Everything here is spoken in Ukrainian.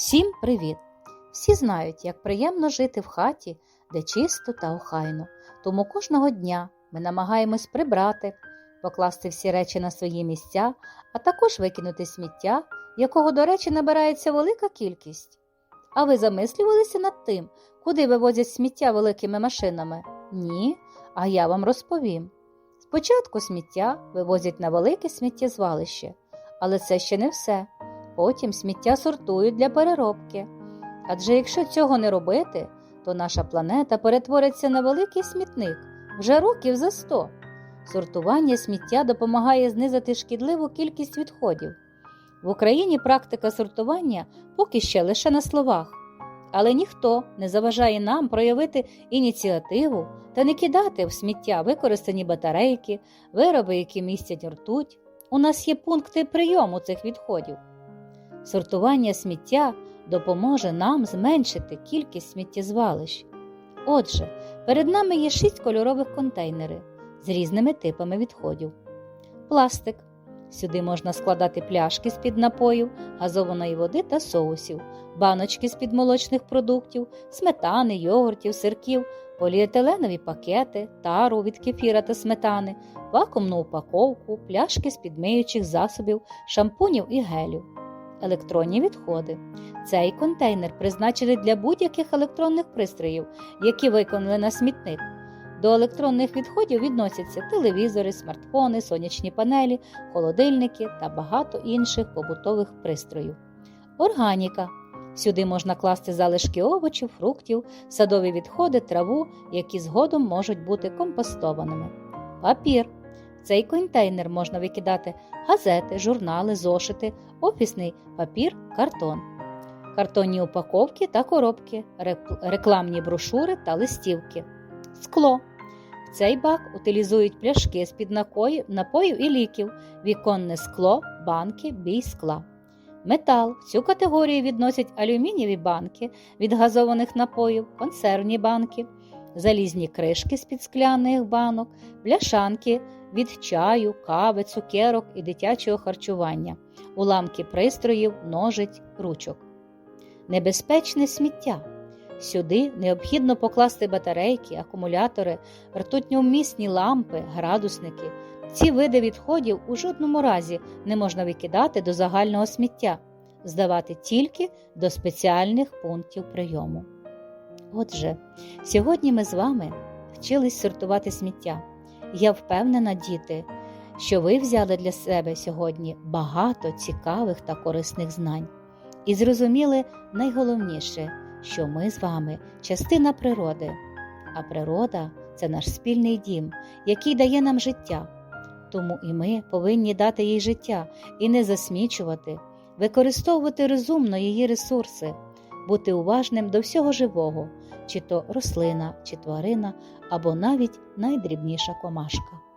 Всім привіт! Всі знають, як приємно жити в хаті, де чисто та охайно. Тому кожного дня ми намагаємось прибрати, покласти всі речі на свої місця, а також викинути сміття, якого, до речі, набирається велика кількість. А ви замислювалися над тим, куди вивозять сміття великими машинами? Ні, а я вам розповім. Спочатку сміття вивозять на велике сміттєзвалище, але це ще не все. Потім сміття сортують для переробки. Адже якщо цього не робити, то наша планета перетвориться на великий смітник вже років за сто. Сортування сміття допомагає знизити шкідливу кількість відходів. В Україні практика сортування поки ще лише на словах, але ніхто не заважає нам проявити ініціативу та не кидати в сміття використані батарейки, вироби, які містять ртуть. У нас є пункти прийому цих відходів. Сортування сміття допоможе нам зменшити кількість сміттєзвалищ. Отже, перед нами є шість кольорових контейнерів з різними типами відходів. Пластик. Сюди можна складати пляшки з-під напоїв, газованої води та соусів, баночки з-під молочних продуктів, сметани, йогуртів, сирків, поліетиленові пакети, тару від кефіра та сметани, вакуумну упаковку, пляшки з-під миючих засобів, шампунів і гелю. Електронні відходи. Цей контейнер призначений для будь-яких електронних пристроїв, які виконали на смітник. До електронних відходів відносяться телевізори, смартфони, сонячні панелі, холодильники та багато інших побутових пристроїв. Органіка. Сюди можна класти залишки овочів, фруктів, садові відходи, траву, які згодом можуть бути компостованими. Папір. Цей контейнер можна викидати газети, журнали, зошити, офісний папір, картон, картонні упаковки та коробки, рекламні брошури та листівки, скло. В цей бак утилізують пляшки з-під напоїв і ліків, віконне скло, банки, бій скла. Метал. В цю категорію відносять алюмінієві банки від газованих напоїв, консервні банки, залізні кришки з-під скляних банок, бляшанки від чаю, кави, цукерок і дитячого харчування, уламки пристроїв, ножиць, ручок. Небезпечне сміття. Сюди необхідно покласти батарейки, акумулятори, ртутньовмісні лампи, градусники. Ці види відходів у жодному разі не можна викидати до загального сміття, здавати тільки до спеціальних пунктів прийому. Отже, сьогодні ми з вами вчились сортувати сміття. Я впевнена, діти, що ви взяли для себе сьогодні багато цікавих та корисних знань і зрозуміли найголовніше, що ми з вами частина природи, а природа це наш спільний дім, який дає нам життя. Тому і ми повинні дати їй життя і не засмічувати, використовувати розумно її ресурси, бути уважним до всього живого, чи то рослина, чи тварина, або навіть найдрібніша комашка.